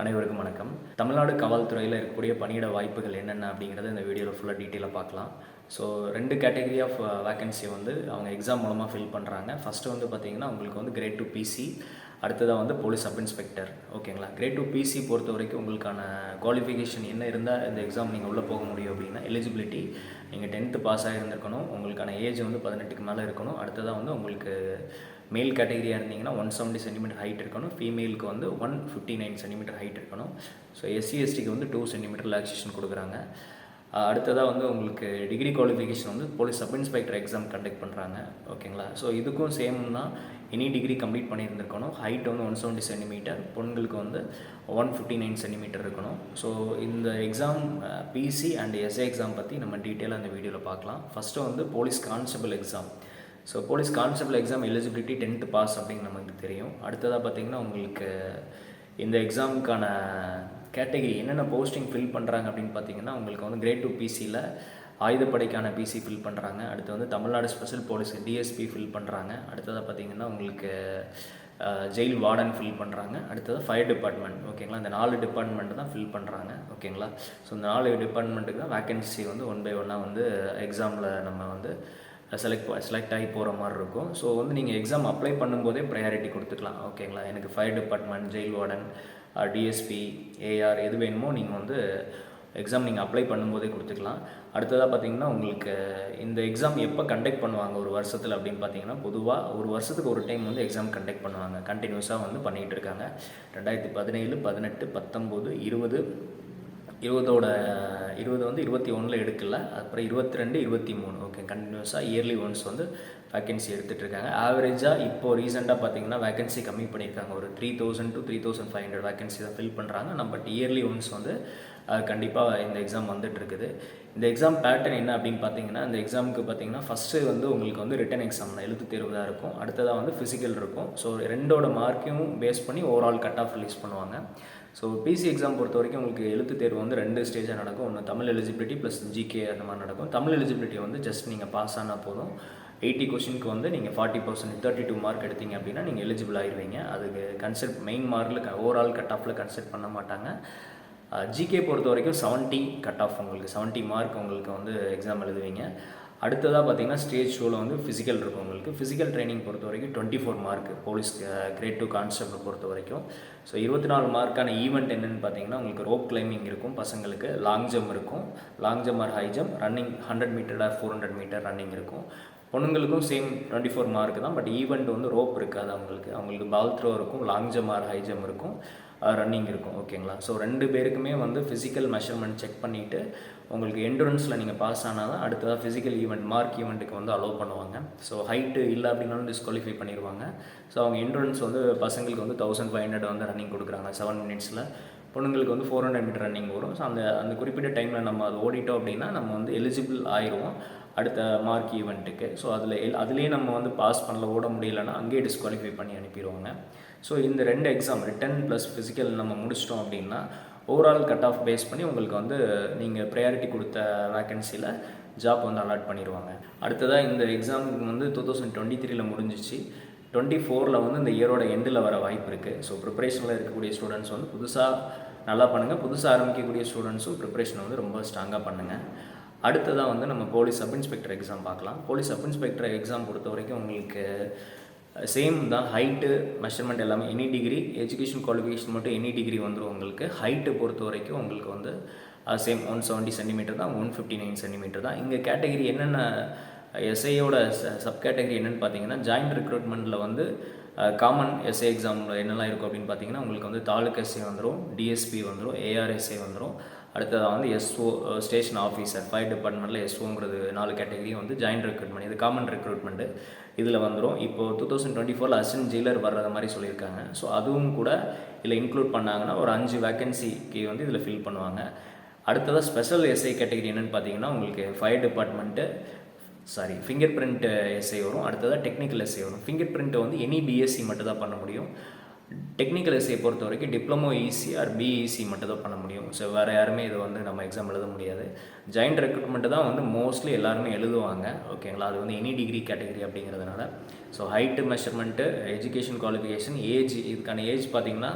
அனைவருக்கும் வணக்கம். தமிழ்நாடு காவல்துறையில் இருக்கக்கூடிய பணியிட வாய்ப்புகள் என்னென்ன அப்படிங்கிறத இந்த வீடியோவில் ஃபுல்லாக டீட்டெயிலாக பார்க்கலாம். ஸோ ரெண்டு கேட்டகரி ஆஃப் வேகன்சி வந்து அவங்க எக்ஸாம் மூலமாக ஃபில் பண்ணுறாங்க ஃபஸ்ட்டு வந்து பார்த்திங்கன்னா உங்களுக்கு வந்து கிரேட் டூ பிசி அடுத்ததாக வந்து போலீஸ் சப் இன்ஸ்பெக்டர். ஓகேங்களா? கிரேட் டூ பிசி பொறுத்த வரைக்கும் உங்களுக்கான குவாலிஃபிகேஷன் என்ன இருந்தால் இந்த எக்ஸாம் நீங்கள் உள்ளே போக முடியும் அப்படின்னா எலிஜிபிலிட்டி நீங்கள் டென்த்து பாஸ் ஆகியிருந்திருக்கணும் உங்களுக்கான ஏஜ் வந்து பதினெட்டுக்கு மேலே இருக்கணும். அடுத்ததாக வந்து உங்களுக்கு மேல் கேட்டகரியாக இருந்தீங்கன்னா ஒன் செவன்ட்டி சென்டிமீட்டர் ஹைட் இருக்கணும். ஃபீமேலுக்கு வந்து one fifty nine centimetre height இருக்கணும் ஸோ எஸ்சி எஸ்டிக்கு வந்து டூ சென்டிமீட்டர் ரிலாக்ஸேஷன் கொடுக்குறாங்க. அடுத்ததாக வந்து உங்களுக்கு டிகிரி குவாலிஃபிகேஷன் வந்து police sub inspector exam conduct பண்ணுறாங்க ஓகேங்களா ஸோ இதுக்கும் சேம் தான். எனி டிகிரி கம்ப்ளீட் பண்ணியிருந்துருக்கணும். ஹைட் வந்து ஒன் செவன்ட்டி சென்டிமீட்டர் பொண்களுக்கு வந்து ஒன் ஃபிஃப்டி நைன் சென்டிமீட்டர் இருக்கணும். ஸோ இந்த exam PC and SA exam பற்றி நம்ம டீட்டெயிலாக அந்த வீடியோவில் பார்க்கலாம். ஃபஸ்ட்டு வந்து police constable exam so police constable exam eligibility tenth pass அப்படின்னு நமக்கு தெரியும். அடுத்ததாக பார்த்தீங்கன்னா உங்களுக்கு இந்த எக்ஸாமுக்கான கேட்டகரி என்னென்ன போஸ்டிங் ஃபில் பண்ணுறாங்க அப்படின்னு பார்த்தீங்கன்னா உங்களுக்கு வந்து கிரேட் டூ பிசியில் ஆயுதப்படைக்கான பிசி ஃபில் பண்ணுறாங்க அடுத்து வந்து Tamil Nadu special police DSP fill பண்ணுறாங்க அடுத்ததாக பார்த்தீங்கன்னா உங்களுக்கு ஜெயில் வார்டன் ஃபில் பண்ணுறாங்க அடுத்தது ஃபயர் டிபார்ட்மெண்ட் ஓகேங்களா இந்த நாலு டிபார்ட்மெண்ட்டு தான் ஃபில் பண்ணுறாங்க ஓகேங்களா ஸோ இந்த நாலு டிபார்ட்மெண்ட்டுக்கு தான் வேக்கன்சி வந்து ஒன் பை ஒன்னாக வந்து எக்ஸாமில் நம்ம வந்து செலக்ட் செலக்ட் ஆகி போகிற மாதிரி இருக்கும். ஸோ வந்து நீங்கள் எக்ஸாம் அப்ளை பண்ணும்போதே ப்ரையாரிட்டி கொடுத்துக்கலாம். ஓகேங்களா எனக்கு fire department jail warden DSP AR எது வேணுமோ நீங்கள் வந்து எக்ஸாம் நீங்கள் அப்ளை பண்ணும்போதே கொடுத்துக்கலாம். அடுத்ததாக பார்த்தீங்கன்னா உங்களுக்கு இந்த எக்ஸாம் எப்போ கண்டக்ட் பண்ணுவாங்க ஒரு வருஷத்தில் அப்படின்னு பார்த்தீங்கன்னா பொதுவாக ஒரு வருஷத்துக்கு ஒரு டைம் வந்து எக்ஸாம் கண்டக்ட் பண்ணுவாங்க. கண்டினியூஸாக வந்து பண்ணிகிட்டு இருக்காங்க. ரெண்டாயிரத்தி பதினேழு பதினெட்டு பத்தொம்போது இருபது இருபதோட இருபது வந்து இருபத்தி ஒன்றில் எடுக்கல. அப்புறம் இருபத்தி ரெண்டு இருபத்தி மூணு ஓகே கண்டினியூஸாக இயர்லி ஒன்ஸ் வந்து வேகன்சி எடுத்துகிட்டு இருக்காங்க ஆவரேஜாக இப்போது ரீசெண்டாக பார்த்தீங்கன்னா வேகன்சி கம்மி பண்ணியிருக்காங்க ஒரு three thousand to three thousand five hundred vacancy தான் ஃபில் பண்ணுறாங்க நம்ம பட் இயர்லி ஒன்ஸ் வந்து கண்டிப்பாக இந்த எக்ஸாம் வந்துட்டு இருக்குது இந்த எக்ஸாம் பேட்டர்ன் என்ன அப்படின்னு பார்த்தீங்கன்னா இந்த எக்ஸாமுக்கு பார்த்தீங்கன்னா ஃபஸ்ட்டு வந்து உங்களுக்கு வந்து ரிட்டன் எக்ஸாம் எழுத்து தேர்வு தான் இருக்கும். அடுத்ததாக வந்து ஃபிசிக்கல் இருக்கும். ஸோ ரெண்டோட மார்க்கையும் பேஸ் பண்ணி ஓவரால் கட் ஆஃப் ரிலீஸ் பண்ணுவாங்க. ஸோ பிசி எக்ஸாம் பொறுத்த வரைக்கும் உங்களுக்கு எழுத்து தேர்வு வந்து ரெண்டு ஸ்டேஜாக நடக்கும். ஒன்று தமிழ் எலிஜிபிலிட்டி ப்ளஸ் ஜிகே அந்த மாதிரி நடக்கும். தமிழ் எலிஜிபிலிட்டி வந்து ஜஸ்ட் நீங்கள் பாஸ் ஆனால் போதும். எயிட்டி கொஷினுக்கு வந்து நீங்கள் forty percent thirty two mark எடுத்தீங்க அப்படின்னா நீங்கள் எலிஜிபிள் ஆகிடுவீங்க அதுக்கு கன்செப்ட் மெயின் மார்க்கில் ஓவரால் கட் ஆஃபில் கன்செப்ட் பண்ண மாட்டாங்க. ஜிகே பொறுத்த வரைக்கும் செவன்ட்டி கட் ஆஃப் உங்களுக்கு செவன்ட்டி மார்க் உங்களுக்கு வந்து எக்ஸாம் எழுதுவீங்க. அடுத்ததாக பார்த்தீங்கன்னா ஸ்டேஜ் ஷோவில் வந்து ஃபிசிக்கல் இருக்கும் உங்களுக்கு. ஃபிசிக்கல் ட்ரைனிங் பொறுத்த வரைக்கும் twenty four mark police grade two constable பொறுத்த வரைக்கும். ஸோ இருபத்தி நாலு மார்க்கான ஈவெண்ட் என்னென்னு பார்த்தீங்கன்னா உங்களுக்கு ரோப் கிளைம்பிங் இருக்கும் பசங்களுக்கு. லாங் ஜம்ப் இருக்கும். Long jump or high jump running hundred metre or four hundred metre running இருக்கும். பொண்ணுங்களுக்கும் சேம் டுவெண்ட்டி ஃபோர் மார்க் தான் பட் ஈவெண்ட் வந்து ரோப் இருக்காது அவங்களுக்கு. அவங்களுக்கு பால் த்ரோ இருக்கும் long jump or high jump இருக்கும். ரன்னிங் இருக்கும் ஓகேங்களா ஸோ ரெண்டு பேருக்குமே வந்து ஃபிசிக்கல் மெஷர்மெண்ட் செக் பண்ணிவிட்டு உங்களுக்கு என்ட்ரன்ஸில் நீங்கள் பாஸ் ஆனால் தான் அடுத்ததாக ஃபிசிக்கல் ஈவெண்ட் மார்க் ஈவெண்ட்டுக்கு வந்து அலோவ் பண்ணுவாங்க. ஸோ ஹைட்டு இல்லை அப்படின்னாலும் டிஸ்குவாலிஃபை பண்ணிடுவாங்க ஸோ அவங்க என்ட்ரன்ஸ் வந்து பசங்களுக்கு வந்து தௌசண்ட் ஃபைவ் ஹண்ட்ரட் வந்து ரன்னிங் கொடுக்குறாங்க செவன் மினிட்ஸில் பொண்ணுங்களுக்கு வந்து ஃபோர் ஹண்ட்ரட் மீட்டர் ரன்னிங் வரும். ஸோ அந்த அந்த குறிப்பிட்ட டைமில் நம்ம அது ஓடிட்டோம் அப்படின்னா நம்ம வந்து எலிஜிபிள் ஆயிடுவோம் அடுத்த மார்க் ஈவெண்ட்டுக்கு ஸோ அதில் எல் அதுலேயே நம்ம வந்து பாஸ் பண்ணல ஓட முடியலன்னா அங்கேயே டிஸ்குவாலிஃபை பண்ணி அனுப்பிடுவாங்க. ஸோ இந்த ரெண்டு எக்ஸாம் ரிட்டன் ப்ளஸ் ஃபிசிக்கல் நம்ம முடிச்சிட்டோம் அப்படின்னா ஓவரால் கட் ஆஃப் பேஸ் பண்ணி உங்களுக்கு வந்து நீங்கள் ப்ரையாரிட்டி கொடுத்த வேக்கன்சியில் ஜாப் வந்து அலாட் பண்ணிடுவாங்க. அடுத்ததாக இந்த எக்ஸாமுக்கு வந்து டூ தௌசண்ட் டுவெண்ட்டி த்ரீல முடிஞ்சிச்சு. டுவெண்ட்டி ஃபோரில் வந்து இந்த இயரோட எண்டில் வர வாய்ப்பு இருக்குது ஸோ ப்ரிப்பரேஷனில் இருக்கக்கூடிய ஸ்டூடெண்ட்ஸ் வந்து புதுசாக நல்லா பண்ணுங்கள் புதுசாக ஆரம்பிக்கக்கூடிய ஸ்டூடெண்ட்ஸும் ப்ரிப்பரேஷன் வந்து ரொம்ப ஸ்ட்ராங்காக பண்ணுங்கள் அடுத்ததாக வந்து நம்ம போலீஸ் சப் இன்ஸ்பெக்டர் எக்ஸாம் பார்க்கலாம். போலீஸ் சப் இன்ஸ்பெக்டர் எக்ஸாம் பொறுத்த வரைக்கும் உங்களுக்கு சேம் தான். ஹைட்டு மெஷர்மெண்ட் எல்லாமே எனி டிகிரி எஜுகேஷன் குவாலிஃபிகேஷன் மட்டும் எனி டிகிரி வந்துடும் உங்களுக்கு. ஹைட்டு பொறுத்த வரைக்கும் உங்களுக்கு வந்து சேம் ஒன் செவன்ட்டி சென்டிமீட்டர் தான் ஒன் ஃபிஃப்டி நைன் சென்டிமீட்டர் தான். இங்கே கேட்டகரி என்னென்ன எஸ்ஐயோட சப் கேட்டகரி என்னென்னு பார்த்தீங்கன்னா ஜாயிண்ட் ரெக்ரூட்மெண்ட்டில் வந்து காமன் எஸ்ஏ எக்ஸாமில் என்னெல்லாம் இருக்கும் அப்படின்னு பார்த்தீங்கன்னா உங்களுக்கு வந்து தாலுக் எஸ்ஏ வந்துடும் டிஎஸ்பி வந்துடும் ஏஆர்எஸ்ஏ வந்துடும் அடுத்ததாக வந்து எஸ்ஓ ஸ்டேஷன் ஆஃபீஸர் ஃபயர் டிபார்ட்மெண்ட்டில் எஸ்ஓங்கிறது நாலு கேட்டகரியும் வந்து ஜாயிண்ட் ரெக்ரூட்மெண்ட் இது காமன் ரெக்ரூட்மெண்ட்டு இதில் வந்துடும் இப்போது டூ தௌசண்ட் டுவெண்ட்டி ஃபோரில் அசிஸ்டன்ட் ஜெயிலர் வர்றது மாதிரி சொல்லியிருக்காங்க. ஸோ அதுவும் கூட இதில் இன்க்ளூட் பண்ணாங்கன்னா ஒரு அஞ்சு வேக்கன்சிக்கு வந்து இதில் ஃபில் பண்ணுவாங்க. அடுத்ததாக ஸ்பெஷல் எஸ்ஐ கேட்டகரி என்னென்னு பார்த்தீங்கன்னா உங்களுக்கு fire department sorry finger print SI வரும். அடுத்ததாக டெக்னிக்கல் எஸ்ஐ வரும். ஃபிங்கர் பிரிண்ட்டை வந்து எனி பிஎஸ்சி மட்டும் தான் பண்ண முடியும். டெக்னிக்கல் எஸ்ஐ பொறுத்த வரைக்கும் டிப்ளமோ இசி ஆர் பிஇசி மட்டும் தான் பண்ண முடியும். ஸோ வேறு யாருமே இதை வந்து நம்ம எக்ஸாம் எழுத முடியாது. ஜாயிண்ட் ரெக்ரூட்மெண்ட்டு தான் வந்து மோஸ்ட்லி எல்லாருமே எழுதுவாங்க. ஓகேங்களா அது வந்து எனி டிகிரி கேட்டகரி அப்படிங்கிறதுனால. So height measurement education qualification age இதுக்கான ஏஜ் பார்த்தீங்கன்னா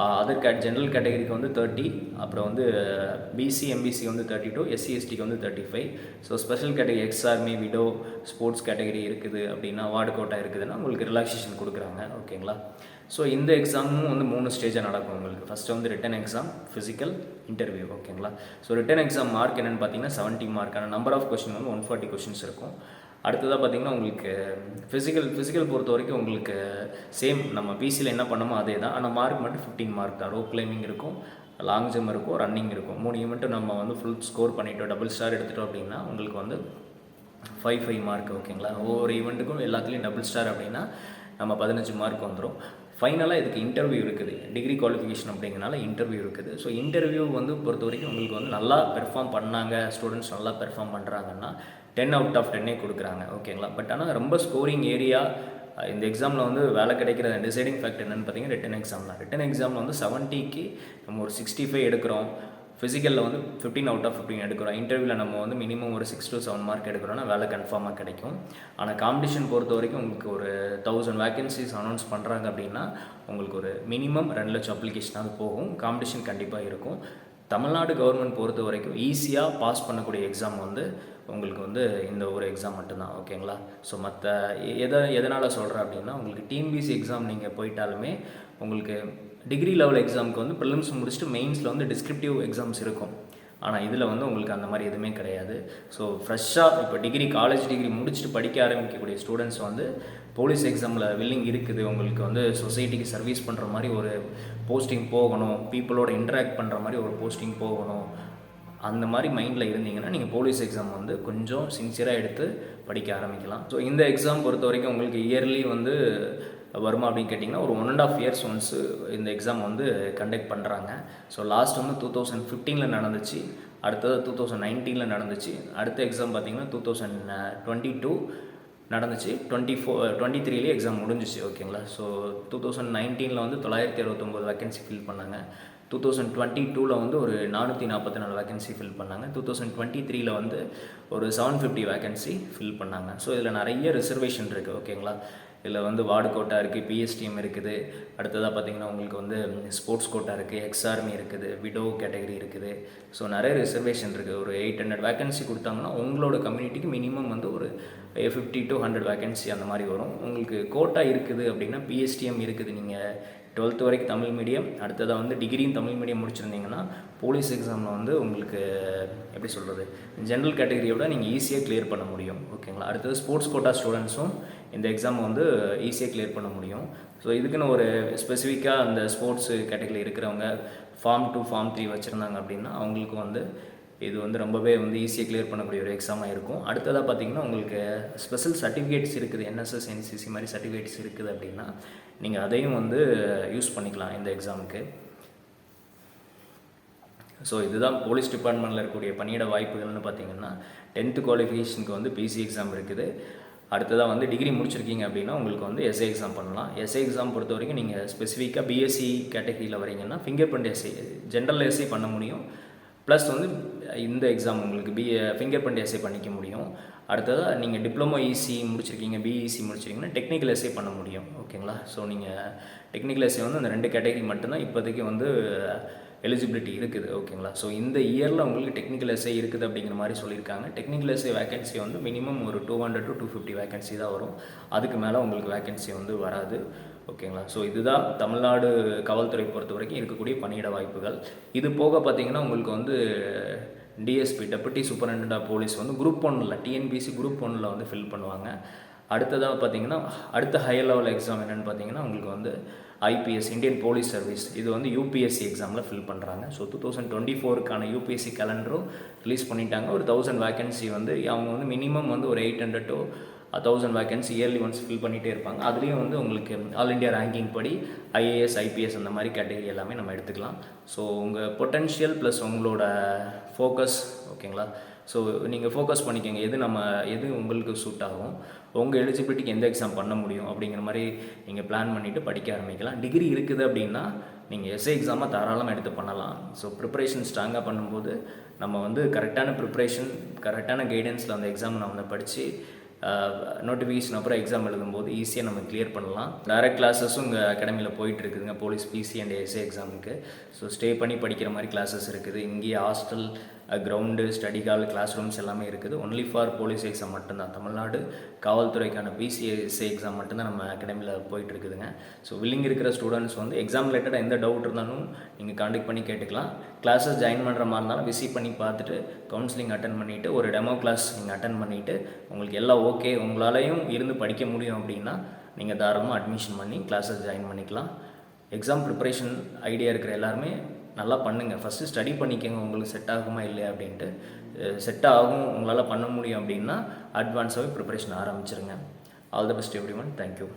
அதர் கேட் ஜென்ரல் கேட்டகரிக்கு வந்து தேர்ட்டி அப்புறம் வந்து uh, பிசி எம்பிசி வந்து தேர்ட்டி டூ எஸ்சி எஸ்டிக்கு வந்து thirty five so special category ex army widow sports category இருக்குது அப்படின்னா வார்டு கோட்டா இருக்குதுன்னா உங்களுக்கு ரிலாக்ஸேஷன் கொடுக்குறாங்க. ஓகேங்களா ஸோ இந்த எக்ஸாமும் வந்து மூணு ஸ்டேஜாக நடக்கும் உங்களுக்கு. ஃபஸ்ட்டு வந்து ரிட்டன் எக்ஸாம் ஃபிசிக்கல் இன்டர்வியூ ஓகேங்களா ஸோ ரிட்டன் எக்ஸாம் மார்க் என்னென்னு பார்த்தீங்கன்னா செவன்ட்டி மார்க் ஆனால் நம்பர் ஆஃப் கொஸ்டின் வந்து ஒன் ஃபார்ட்டி கொஸ்டின்ஸ் இருக்கும். அடுத்ததாக பார்த்தீங்கன்னா உங்களுக்கு ஃபிசிக்கல் ஃபிசிக்கல் பொறுத்த வரைக்கும் உங்களுக்கு சேம் நம்ம பிசியில் என்ன பண்ணமோ அதே தான் ஆனால் மார்க் மட்டும் ஃபிஃப்டீன் மார்க் தான். ரோப் கிளைம்பிங் இருக்கும் லாங் ஜம்ப் இருக்கும் ரன்னிங் இருக்கும். மூணு ஈவெண்ட்டும் நம்ம வந்து ஃபுல் ஸ்கோர் பண்ணிட்டோம் டபுள் ஸ்டார் எடுத்துட்டோம் அப்படின்னா உங்களுக்கு வந்து ஃபைவ் ஃபைவ் மார்க் ஓகேங்களா ஒவ்வொரு ஈவெண்ட்டுக்கும் எல்லாத்துலேயும் டபுள் ஸ்டார் அப்படின்னா நம்ம பதினஞ்சு மார்க் வந்துடும் ஃபைனலாக இதுக்கு இன்டர்வியூ இருக்குது. டிகிரி குவாலிஃபிகேஷன் அப்படிங்கிறனால இன்டர்வியூ இருக்குது. ஸோ இன்டர்வியூ வந்து பொறுத்த வரைக்கும் உங்களுக்கு வந்து நல்லா பெர்ஃபார்ம் பண்ணாங்க. ஸ்டூடெண்ட்ஸ் நல்லா பெர்ஃபார்ம் பண்ணுறாங்கன்னா டென் அவுட் ஆஃப் டென்னே கொடுக்குறாங்க. ஓகேங்களா பட் ஆனால் ரொம்ப ஸ்கோரிங் ஏரியா இந்த எக்ஸாமில் வந்து வேலை கிடைக்கிற டிசைடிங் ஃபேக்ட் என்னென்னு பார்த்தீங்கன்னா ரிட்டன் எக்ஸாம் தான். ரிட்டன் எக்ஸாமில் வந்து செவன்ட்டிக்கு நம்ம ஒரு சிக்ஸ்டி ஃபைவ் எடுக்கிறோம். ஃபிசிக்கலில் வந்து ஃபிஃப்டீன் அவுட் ஆஃப் ஃபிஃப்டின் எடுக்கிறோம். இன்டர்வியூவில் நம்ம வந்து மினிமம் ஒரு சிக்ஸ் டு செவன் மார்க் எடுக்கிறோன்னா வேலை கன்ஃபார்மாக கிடைக்கும். ஆனால் காம்படிஷன் பொறுத்த வரைக்கும் உங்களுக்கு ஒரு தௌசண்ட் வேகன்சிஸ் அனௌன்ஸ் பண்ணுறாங்க அப்படின்னா உங்களுக்கு ஒரு மினிமம் ரெண்டு லட்சம் அப்ளிகேஷனாவது போகும். காம்படிஷன் கண்டிப்பாக இருக்கும். தமிழ்நாடு கவர்மெண்ட் பொறுத்த வரைக்கும் ஈஸியாக பாஸ் பண்ணக்கூடிய எக்ஸாம் வந்து உங்களுக்கு வந்து இந்த ஒரு எக்ஸாம் மட்டும்தான். ஓகேங்களா ஸோ மற்ற எதை எதனால் சொல்கிறேன் அப்படின்னா உங்களுக்கு டிஎன்பிசி எக்ஸாம் நீங்கள் போயிட்டாலுமே உங்களுக்கு டிகிரி லெவல் எக்ஸாமுக்கு வந்து ப்ரிலிம்ஸ் முடிச்சுட்டு மெயின்ஸில் வந்து டிஸ்கிரிப்டிவ் எக்ஸாம்ஸ் இருக்கும். ஆனால் இதில் வந்து உங்களுக்கு அந்த மாதிரி எதுவுமே கிடையாது. ஸோ ஃப்ரெஷ்ஷாக இப்போ டிகிரி காலேஜ் டிகிரி முடிச்சுட்டு படிக்க ஆரம்பிக்கக்கூடிய ஸ்டூடெண்ட்ஸ் வந்து போலீஸ் எக்ஸாமில் வில்லிங் இருக்குது. உங்களுக்கு வந்து சொசைட்டிக்கு சர்வீஸ் பண்ணுற மாதிரி ஒரு போஸ்டிங் போகணும். பீப்புளோட இன்ட்ராக்ட் பண்ணுற மாதிரி ஒரு போஸ்டிங் போகணும். அந்த மாதிரி மைண்டில் இருந்தீங்கன்னா நீங்கள் போலீஸ் எக்ஸாம் வந்து கொஞ்சம் சின்சியராக எடுத்து படிக்க ஆரம்பிக்கலாம். ஸோ இந்த எக்ஸாம் பொறுத்த வரைக்கும் உங்களுக்கு இயர்லி வந்து வருமா அப்படின்னு கேட்டிங்கன்னா ஒரு one and half years once இந்த எக்ஸாம் வந்து கண்டக்ட் பண்ணுறாங்க ஸோ லாஸ்ட் வந்து டூ தௌசண்ட் ஃபிஃப்டீனில் நடந்துச்சு. அடுத்தது டூ தௌசண்ட் நைன்டீனில் நடந்துச்சு. அடுத்த எக்ஸாம் பார்த்திங்கன்னா டூ தௌசண்ட் டுவெண்ட்டி டூ நடந்துச்சு டுவெண்ட்டி ஃபோர் டுவெண்ட்டி த்ரீலேயே எக்ஸாம் முடிஞ்சிச்சு ஓகேங்களா ஸோ டூ தௌசண்ட் நைன்டீனில் வந்து தொள்ளாயிரத்தி அறுபத்தொம்போது வேக்கன்சி ஃபில் பண்ணாங்க. டூ தௌசண்ட் டுவெண்ட்டி டூவில் வந்து ஒரு நானூற்றி நாற்பத்தி நாலு வேகன்சி ஃபில் பண்ணாங்க. டூ தௌசண்ட் டுவெண்ட்டி த்ரீல வந்து ஒரு செவன் ஃபிஃப்டி வேகன்சி ஃபில் பண்ணாங்க. ஸோ இதில் நிறைய ரிசர்வேஷன் இருக்குது ஓகேங்களா இதில் வந்து வார்டு கோட்டா இருக்குது பிஎஸ்டிஎம் இருக்குது. அடுத்ததாக பார்த்திங்கன்னா உங்களுக்கு வந்து ஸ்போர்ட்ஸ் கோட்டா இருக்குது எக்ஸ்ஆர்மி இருக்குது விடோ கேட்டகரி இருக்குது. ஸோ நிறைய ரிசர்வேஷன் இருக்குது ஒரு எயிட் ஹண்ட்ரட் வேகன்சி கொடுத்தாங்கன்னா உங்களோட கம்யூனிட்டிக்கு மினிமம் வந்து ஒரு ஃபிஃப்டி டு ஹண்ட்ரட் வேகன்சி அந்த மாதிரி வரும். உங்களுக்கு கோட்டா இருக்குது அப்படின்னா பிஎஸ்டிஎம் இருக்குது. நீங்கள் டுவெல்த்து வரைக்கும் தமிழ் மீடியம் அடுத்ததாக வந்து டிகிரியும் தமிழ் மீடியம் முடிச்சிருந்தீங்கன்னா போலீஸ் எக்ஸாமில் வந்து உங்களுக்கு எப்படி சொல்கிறது ஜென்ரல் கேட்டகரியை விட நீங்கள் ஈஸியாக கிளியர் பண்ண முடியும். ஓகேங்களா அடுத்தது ஸ்போர்ட்ஸ் கோட்டா ஸ்டூடெண்ட்ஸும் இந்த எக்ஸாமை வந்து ஈஸியாக கிளியர் பண்ண முடியும். ஸோ இதுக்குன்னு ஒரு ஸ்பெசிஃபிக்காக அந்த ஸ்போர்ட்ஸ் கேட்டகரி இருக்கிறவங்க ஃபார்ம் டூ ஃபார்ம் த்ரீ வச்சுருந்தாங்க அப்படின்னா அவங்களுக்கு வந்து இது வந்து ரொம்பவே வந்து ஈஸியாக கிளியர் பண்ணக்கூடிய ஒரு எக்ஸாமாக இருக்கும். அடுத்ததாக பார்த்தீங்கன்னா உங்களுக்கு ஸ்பெஷல் சர்டிஃபிகேட்ஸ் இருக்குது என்எஸ்எஸ் என்சிசி மாதிரி சர்டிஃபிகேட்ஸ் இருக்குது அப்படின்னா நீங்கள் அதையும் வந்து யூஸ் பண்ணிக்கலாம் இந்த எக்ஸாமுக்கு ஸோ இதுதான் போலீஸ் டிபார்ட்மெண்ட்டில் இருக்கக்கூடிய பணியிட வாய்ப்புகள்னு பார்த்தீங்கன்னா டென்த்து குவாலிஃபிகேஷனுக்கு வந்து பிசி எக்ஸாம் இருக்குது. அடுத்ததாக வந்து டிகிரி முடிச்சிருக்கீங்க அப்படின்னா உங்களுக்கு வந்து எஸ்ஏ எக்ஸாம் பண்ணலாம். எஸ்ஏ எக்ஸாம் பொறுத்த வரைக்கும் நீங்கள் ஸ்பெசிஃபிக்காக பிஎஸ்சி கேட்டகரியில் வரீங்கன்னா finger print SI general SI பண்ண முடியும். ப்ளஸ் வந்து இந்த எக்ஸாம் உங்களுக்கு பி ஃபிங்கர் பிரிண்ட் எஸ்ஐ பண்ணிக்க முடியும். அடுத்ததாக நீங்கள் டிப்ளமோ இசி முடிச்சிருக்கீங்க பிஇசி முடிச்சிருக்கீங்கன்னா டெக்னிக்கல் எஸ்ஐ பண்ண முடியும். ஓகேங்களா ஸோ நீங்கள் டெக்னிக்கல் எஸ்ஐ வந்து அந்த ரெண்டு கேட்டகரி மட்டும்தான் இப்போதைக்கு வந்து எலிஜிபிலிட்டி இருக்குது ஓகேங்களா? ஸோ இந்த இயரில் உங்களுக்கு டெக்னிக்கல் எஸ்ஐ இருக்குது அப்படிங்கிற மாதிரி சொல்லியிருக்காங்க. டெக்னிக்கல் எஸ்ஐ வேகன்சி வந்து மினிமம் ஒரு two hundred to two fifty vacancy தான் வரும். அதுக்கு மேலே உங்களுக்கு வேகன்சி வந்து வராது ஓகேங்களா? ஸோ இதுதான் தமிழ்நாடு காவல்துறை பொறுத்த வரைக்கும் இருக்கக்கூடிய பணியிட வாய்ப்புகள். இது போக பார்த்தீங்கன்னா உங்களுக்கு வந்து டிஎஸ்பி டெபுட்டி சூப்பரண்டா போலீஸ் வந்து குரூப் ஒன்னில் டிஎன்பிசி குரூப் ஒன்னில் வந்து ஃபில் பண்ணுவாங்க. அடுத்ததாக பார்த்தீங்கன்னா அடுத்த ஹையர் லெவல் எக்ஸாம் என்னென்னு பார்த்தீங்கன்னா உங்களுக்கு வந்து ஐபிஎஸ் இந்தியன் போலீஸ் சர்வீஸ். இது வந்து யூபிஎஸ்சி எக்ஸாமில் ஃபில் பண்ணுறாங்க ஸோ டூ தௌசண்ட் டுவெண்ட்டி ஃபோருக்கான யூபிஎஸ்சி கேலண்டரும் ரிலீஸ் பண்ணிட்டாங்க. ஒரு தௌசண்ட் வேகன்சி வந்து அவங்க வந்து மினிமம் வந்து ஒரு eight hundred to thousand vacancy yearly once fill பண்ணிகிட்டே இருப்பாங்க. அதுலேயும் வந்து உங்களுக்கு ஆல் இண்டியா ரேங்கிங் படி ஐஏஎஸ் ஐபிஎஸ் அந்த மாதிரி கேட்டகரி எல்லாமே நம்ம எடுத்துக்கலாம். ஸோ உங்கள் பொட்டென்ஷியல் ப்ளஸ் உங்களோட ஃபோக்கஸ் ஓகேங்களா ஸோ நீங்கள் ஃபோக்கஸ் பண்ணிக்கோங்க. எது நம்ம எது உங்களுக்கு சூட் ஆகும்? உங்கள் எலிஜிபிலிட்டிக்கு எந்த எக்ஸாம் பண்ண முடியும்? அப்படிங்கிற மாதிரி நீங்கள் பிளான் பண்ணிவிட்டு படிக்க ஆரம்பிக்கலாம். டிகிரி இருக்குது அப்படின்னா நீங்கள் எஸ்ஏ எக்ஸாமாக தாராளமாக எடுத்து பண்ணலாம். ஸோ ப்ரிப்பரேஷன் ஸ்ட்ராங்காக பண்ணும்போது நம்ம வந்து கரெக்டான ப்ரிப்ரேஷன் கரெக்டான கைடன்ஸில் அந்த எக்ஸாம் நம்ம வந்து படித்து நோட்டிஃபிகேஷன் அப்புறம் எக்ஸாம் எழுதும்போது ஈஸியாக நம்ம கிளியர் பண்ணலாம். டைரக்ட் கிளாஸஸும் இங்கே அகாடமியில் போயிட்டு இருக்குதுங்க. போலீஸ் பிசி அண்ட் எஸ்ஏ எக்ஸாமுக்கு ஸோ ஸ்டே பண்ணி படிக்கிற மாதிரி கிளாஸஸ் இருக்குது. இங்கேயே hostel ground study hall class rooms எல்லாமே இருக்குது. ஒன்லி ஃபார் போலீஸ் எக்ஸாம் மட்டும்தான். தமிழ்நாடு காவல்துறைக்கான பிசிஎஸ்சி எக்ஸாம் மட்டும்தான் நம்ம அகாடமியில் போயிட்டு இருக்குதுங்க ஸோ வில்லிங் இருக்கிற ஸ்டூடெண்ட்ஸ் வந்து எக்ஸாம் ரிலேட்டடாக எந்த டவுட் இருந்தாலும் நீங்கள் காண்டக்ட் பண்ணி கேட்டுக்கலாம். கிளாஸஸ் ஜாயின் பண்ணுற மாதிரி இருந்தாலும் விசிட் பண்ணி பார்த்துட்டு கவுன்சிலிங் அட்டன் பண்ணிவிட்டு ஒரு டெமோ கிளாஸ் நீங்கள் அட்டன் பண்ணிவிட்டு உங்களுக்கு எல்லாம் ஓகே உங்களாலையும் இருந்து படிக்க முடியும் அப்படின்னா நீங்கள் தாராளமாக அட்மிஷன் பண்ணி கிளாஸஸ் ஜாயின் பண்ணிக்கலாம். எக்ஸாம் ப்ரிப்பரேஷன் ஐடியா இருக்கிற எல்லாருமே நல்லா பண்ணுங்கள் ஃபஸ்ட்டு ஸ்டடி பண்ணிக்கோங்க. உங்களுக்கு செட் ஆகுமா இல்லையா அப்படின்ட்டு. செட் ஆகும். உங்களால் பண்ண முடியும் அப்படின்னா அட்வான்ஸாகவே ப்ரிப்பரேஷன் ஆரம்பிச்சிருங்க. All the best everyone thank you